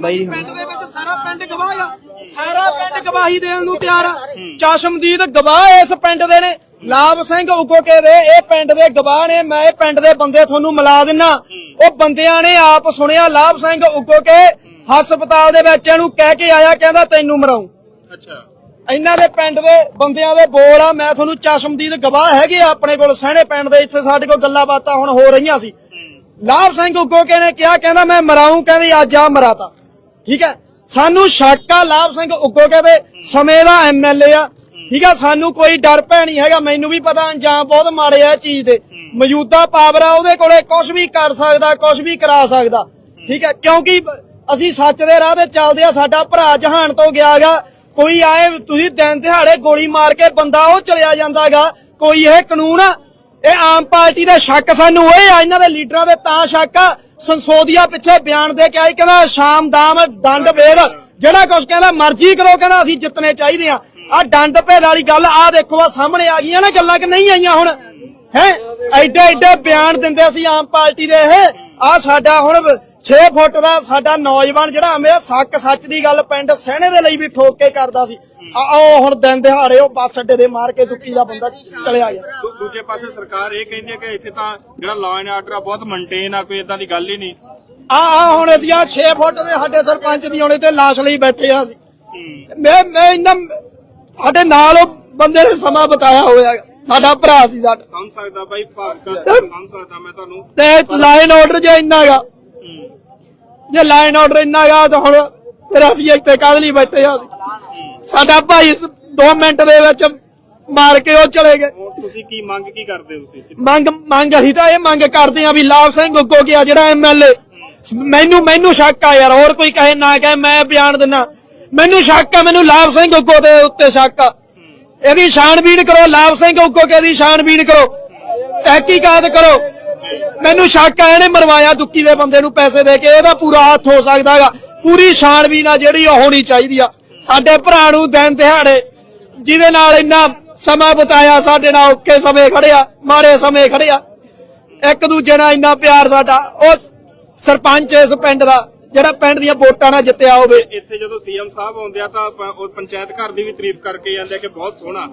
ਬਈ ਪਿੰਡ ਦੇ ਵਿੱਚ ਸਾਰਾ ਪਿੰਡ ਗਵਾਹ ਆ। ਸਾਰਾ ਪਿੰਡ ਗਵਾਹੀ ਦੇਣ ਨੂੰ ਤਿਆਰ ਆ। ਚਸ਼ਮਦੀਦ ਗਵਾਹ ਇਸ ਪਿੰਡ ਦੇ ਨੇ। ਲਾਭ ਸਿੰਘ ਉਗੋਕੇ ਦੇ ਇਹ ਪਿੰਡ ਦੇ ਗਵਾਹ ਨੇ। ਮੈਂ ਇਹ ਪਿੰਡ ਦੇ ਬੰਦੇ ਤੁਹਾਨੂੰ ਮਿਲਾ ਦਿੰਨਾ। ਉਹ ਬੰਦਿਆਂ ਨੇ ਆਪ ਸੁਣਿਆ ਲਾਭ ਸਿੰਘ ਉਗੋਕੇ ਹਸਪਤਾਲ ਦੇ ਵਿੱਚ ਇਹਨੂੰ ਕਹਿ ਕੇ ਆਇਆ ਕਹਿੰਦਾ ਤੈਨੂੰ ਮਰਾਉਂ ਅੱਛਾ। ਇਹਨਾਂ ਦੇ ਪਿੰਡ ਦੇ ਬੰਦਿਆਂ ਦੇ ਬੋਲ ਆ। ਮੈਂ ਤੁਹਾਨੂੰ ਚਸ਼ਮਦੀਦ ਗਵਾਹ ਹੈਗੇ ਆ ਆਪਣੇ ਕੋਲ ਸਹਿਣੇ ਪਿੰਡ ਦੇ ਇੱਥੇ ਸਾਡੇ ਕੋਲ ਗੱਲਾਂ ਬਾਤਾਂ ਹੁਣ ਹੋ ਰਹੀਆਂ ਸੀ। ਲਾਭ ਸਿੰਘ ਉਗੋਕੇ ਨੇ ਕਿਹਾ ਕਹਿੰਦਾ ਮੈਂ ਮਰਾਉਂ ਕਹਿੰਦੀ ਅੱਜ ਆ ਮਰਾਤਾ। ਠੀਕ ਹੈ? ਸਾਨੂੰ ਸ਼ਾਕਾ ਲਾਭ ਸਿੰਘ ਉਗੋਕੇ ਦੇ ਸਮੇਂ ਦਾ ਐਮਐਲਏ ਆ। ਠੀਕ ਆ ਸਾਨੂੰ ਕੋਈ ਡਰ ਭੈ ਨਹੀਂ ਹੈਗਾ। ਮੈਨੂੰ ਵੀ ਪਤਾ ਅੰਜਾਮ ਬਹੁਤ ਮਾੜੇ ਆ ਚੀਜ਼ ਦੇ। ਮੌਜੂਦਾ ਪਾਵਰ ਆ ਉਹਦੇ ਕੋਲੇ ਕੁਝ ਵੀ ਕਰ ਸਕਦਾ ਕੁਝ ਵੀ ਕਰਾ ਸਕਦਾ। ਠੀਕ ਹੈ? ਕਿਉਂਕਿ ਅਸੀਂ ਸੱਚ ਦੇ ਰਾਹ ਤੇ ਚੱਲਦੇ ਆ, ਸਾਡਾ ਭਰਾ ਜਹਾਨ ਤੋਂ ਗਿਆਗਾ ਕੋਈ ਆਏ, ਤੁਸੀਂ ਦਿਨ ਦਿਹਾੜੇ ਗੋਲੀ ਮਾਰ ਕੇ ਬੰਦਾ ਉਹ ਚਲਿਆ ਜਾਂਦਾਗਾ। ਕੋਈ ਇਹ ਕਾਨੂੰਨ ਆ ਇਹ ਆਮ ਪਾਰਟੀ ਦਾ ਸ਼ੱਕ ਸਾਨੂੰ ਹੋਏ ਆ, ਇਹਨਾਂ ਦੇ ਲੀਡਰਾਂ ਦੇ ਤਾਂ ਸ਼ੱਕ ਆ। ਸੰਸੋਦੀਆ ਪਿੱਛੇ ਬਿਆਨ ਦੇ ਕੇ ਆਈ, ਕਹਿੰਦਾ ਸ਼ਾਮ ਦਾਮ ਦੰਡ ਭੇਦ ਜਿਹੜਾ ਕੁਝ ਕਹਿੰਦਾ ਮਰਜ਼ੀ ਕਰੋ, ਕਹਿੰਦਾ ਅਸੀਂ ਜਿੱਤਨੇ ਚਾਹੀਦੇ ਆ। ਆ ਡੰਡ ਭੇਦ ਵਾਲੀ ਗੱਲ ਆ ਦੇਖੋ ਆ ਸਾਹਮਣੇ ਆ ਗਈਆਂ ਨਾ ਗੱਲਾਂ ਕਿ ਨਹੀਂ ਆਈਆਂ ਹੁਣ? ਹੈ? ਐਡੇ ਐਡੇ ਬਿਆਨ ਦਿੰਦੇ ਸੀ ਆਮ ਪਾਰਟੀ ਦੇ ਇਹ। ਆ ਸਾਡਾ ਹੁਣ 6 ਫੁੱਟ ਦਾ ਸਾਡਾ ਨੌਜਵਾਨ ਜਿਹੜਾ ਹਮੇ ਸੱਕ ਸੱਚ ਦੀ ਗੱਲ ਪਿੰਡ ਸਹਿਣੇ ਦੇ ਲਈ ਵੀ ਠੋਕ ਕੇ ਕਰਦਾ ਸੀ। ਆ ਉਹ ਹੁਣ ਦਿਨ ਦਿਹਾੜੇ ਉਹ ਬੱਸ ਅੱਡੇ ਦੇ ਮਾਰ ਕੇ ਦੁੱਕੀ ਦਾ ਬੰਦਾ ਚਲਿਆ ਗਿਆ। ਦੂਜੇ ਪਾਸੇ ਸਰਕਾਰ ਇਹ ਕਹਿੰਦੀ ਹੈ ਕਿ ਇੱਥੇ ਤਾਂ ਜਿਹੜਾ ਲਾਅ ਐਂਡ ਆਰਡਰ ਆ ਬਹੁਤ ਮੇਨਟੇਨ ਆ ਕੋਈ ਇਦਾਂ ਦੀ ਗੱਲ ਹੀ ਨਹੀਂ। ਆ ਆ ਹੁਣ ਅਸੀਂ ਆ 6 ਫੁੱਟ ਦੇ ਸਾਡੇ ਸਰਪੰਚ ਦੀ ਹੋਣੇ ਤੇ ਲਾਸ਼ ਲਈ ਬੈਠੇ ਆ ਅਸੀਂ। ਮੈਂ ਮੈਂ ਇੰਨਾ ਸਾਡੇ ਨਾਲ ਉਹ ਬੰਦੇ ਨੇ ਸਮਾਂ ਬਤਾਇਆ ਹੋਇਆ ਸਾਡਾ ਭਰਾ ਸੀ ਸਾਡਾ। ਸਮਝ ਸਕਦਾ ਬਾਈ ਭਾਰਤ ਸਮਝ ਸਕਦਾ ਮੈਂ ਤੁਹਾਨੂੰ। ਤੇ ਲਾਈਨ ਆਰਡਰ ਜੇ ਇੰਨਾ ਗਾ ਹੂੰ। ਜੇ ਲਾਈਨ ਆਰਡਰ ਇੰਨਾ ਗਾ ਤਾਂ ਹੁਣ ਫਿਰ ਅਸੀਂ ਇੱਥੇ ਕਾਹਦੇ ਲਈ ਬੈਠੇ ਆ। ਸਾਡਾ ਭਾਈ 2 ਮਿੰਟ ਦੇ ਵਿੱਚ ਮਾਰ ਕੇ ਉਹ ਚਲੇ ਗਏ। ਹੁਣ ਤੁਸੀਂ ਕੀ ਮੰਗ ਕੀ ਕਰਦੇ ਹੋ ਤੁਸੀਂ? ਮੰਗ ਮੰਗ ਅਸੀਂ ਤਾਂ ਇਹ ਮੰਗ ਕਰਦੇ ਆ ਵੀ ਲਾਭ ਸਿੰਘ ਉੱਗੋ ਗਿਆ ਜਿਹੜਾ ਐਮਐਲਏ ਮੈਨੂੰ ਮੈਨੂੰ ਸ਼ੱਕ ਆ ਯਾਰ ਹੋਰ ਕੋਈ ਕਹੇ ਨਾ ਕਹੇ ਮੈਂ ਬਿਆਨ ਦਿੰਨਾ। ਮੈਨੂੰ ਸ਼ੱਕ ਆ ਮੈਨੂੰ ਲਾਭ ਸਿੰਘ ਉੱਗੋ ਦੇ ਉੱਤੇ ਸ਼ੱਕ ਆ। ਇਹਦੀ ਛਾਣਬੀਣ ਕਰੋ ਲਾਭ ਸਿੰਘ ਉੱਗੋ ਕੇ ਦੀ ਛਾਣਬੀਣ ਕਰੋ। ਤਹਿਕੀਕਾਤ ਕਰੋ। ਮੈਨੂੰ ਸ਼ੱਕ ਆ, ਇਹਨੇ ਮਰਵਾਇਆ ਦੁੱਕੀ ਦੇ ਬੰਦੇ ਨੂੰ ਪੈਸੇ ਦੇ ਕੇ, ਇਹਦਾ ਪੂਰਾ ਹੱਥ ਹੋ ਸਕਦਾ ਪੂਰੀ ਛਾਣਬੀਣ ਆ ਜਿਹੜੀ ਉਹ ਹੋਣੀ ਚਾਹੀਦੀ ਆ। ਸਾਡੇ ਭਰਾ ਨੂੰ ਦਿਨ ਦਿਹਾੜੇ ਜਿਹਦੇ ਨਾਲ ਇੰਨਾ ਸਮਾਂ ਬਤਾਇਆ, ਸਾਡੇ ਨਾਲ ਔਖੇ ਸਮੇਂ ਖੜਿਆ ਮਾੜੇ ਸਮੇਂ ਖੜਿਆ ਇੱਕ ਦੂਜੇ ਨਾਲ ਇੰਨਾ ਪਿਆਰ ਸਾਡਾ, ਉਹ ਸਰਪੰਚ ਇਸ ਪਿੰਡ ਦਾ, ਜਿਹੜਾ ਪਿੰਡ ਦੀਆਂ ਵੋਟਾਂ ਨਾਲ ਜਿੱਤਿਆ ਹੋਵੇ। ਇੱਥੇ ਜਦੋਂ ਸੀਐਮ ਸਾਹਿਬ ਆਉਂਦੇ ਆ ਤਾਂ ਉਹ ਪੰਚਾਇਤ ਘਰ ਦੀ ਵੀ ਤਾਰੀਫ ਕਰਕੇ ਜਾਂਦੇ ਕਿ ਬਹੁਤ ਸੋਹਣਾ।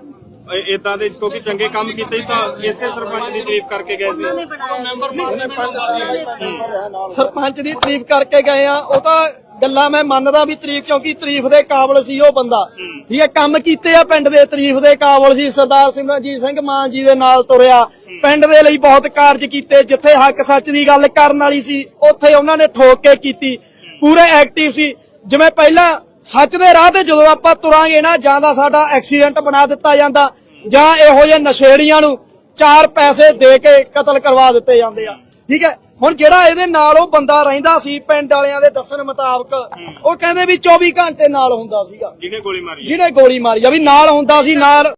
ਇਦਾਂ ਦੇ ਕਿਉਂਕਿ ਚੰਗੇ ਕੰਮ ਕੀਤੇ ਸੀ ਤਾਂ ਇਸੇ ਸਰਪੰਚ ਦੀ ਤਾਰੀਫ ਕਰਕੇ ਗਏ ਸੀ। ਸਰਪੰਚ ਦੀ ਤਾਰੀਫ ਕਰਕੇ ਗਏ ਆ ਉਹ ਤਾਂ ਗੱਲਾਂ ਮੈਂ ਮੰਨਦਾ ਵੀ ਤਾਰੀਫ ਕਿਉਂਕਿ ਤਾਰੀਫ ਦੇ ਕਾਬਲ ਸੀ ਉਹ ਬੰਦਾ। ਠੀਕ ਹੈ ਕੰਮ ਕੀਤੇ ਆ ਪਿੰਡ ਦੇ ਤਾਰੀਫ ਦੇ ਕਾਬਲ ਸੀ। ਸਰਦਾਰ ਸਿਮਰਨਜੀਤ ਸਿੰਘ ਮਾਨ ਜੀ ਦੇ ਨਾਲ ਤੁਰਿਆ। ਪਿੰਡ ਦੇ ਲਈ ਬਹੁਤ ਕਾਰਜ ਕੀਤੇ ਜਿੱਥੇ ਹੱਕ ਸੱਚ ਦੀ ਗੱਲ ਕਰਨ ਵਾਲੀ ਸੀ ਉੱਥੇ ਉਹਨਾਂ ਨੇ ਠੋਕ ਕੇ ਕੀਤੀ। ਪੂਰੇ ਐਕਟਿਵ ਸੀ। ਜਿਵੇਂ ਪਹਿਲਾਂ ਸੱਚ ਦੇ ਰਾਹ ਤੇ ਜਦੋਂ ਆਪਾਂ ਤੁਰਾਂਗੇ ਨਾ ਜਾਂ ਸਾਡਾ ਐਕਸੀਡੈਂਟ ਬਣਾ ਦਿੱਤਾ ਜਾਂਦਾ ਜਾਂ ਇਹੋ ਜਿਹੇ ਨਸ਼ੇੜੀਆਂ ਨੂੰ ਚਾਰ ਪੈਸੇ ਦੇ ਕੇ ਕਤਲ ਕਰਵਾ ਦਿੱਤੇ ਜਾਂਦੇ ਆ। ਠੀਕ ਹੈ? ਹੁਣ ਜਿਹੜਾ ਇਹਦੇ ਨਾਲ ਉਹ ਬੰਦਾ ਰਹਿੰਦਾ ਸੀ ਪਿੰਡ ਵਾਲਿਆਂ ਦੇ ਦੱਸਣ ਮੁਤਾਬਕ ਉਹ ਕਹਿੰਦੇ ਵੀ 24 ਘੰਟੇ ਨਾਲ ਹੁੰਦਾ ਸੀਗਾ। ਜਿਹਨੇ ਗੋਲੀ ਮਾਰੀ। ਜਿਹਨੇ ਗੋਲੀ ਮਾਰੀ ਆ ਵੀ ਨਾਲ ਹੁੰਦਾ ਸੀ ਨਾਲ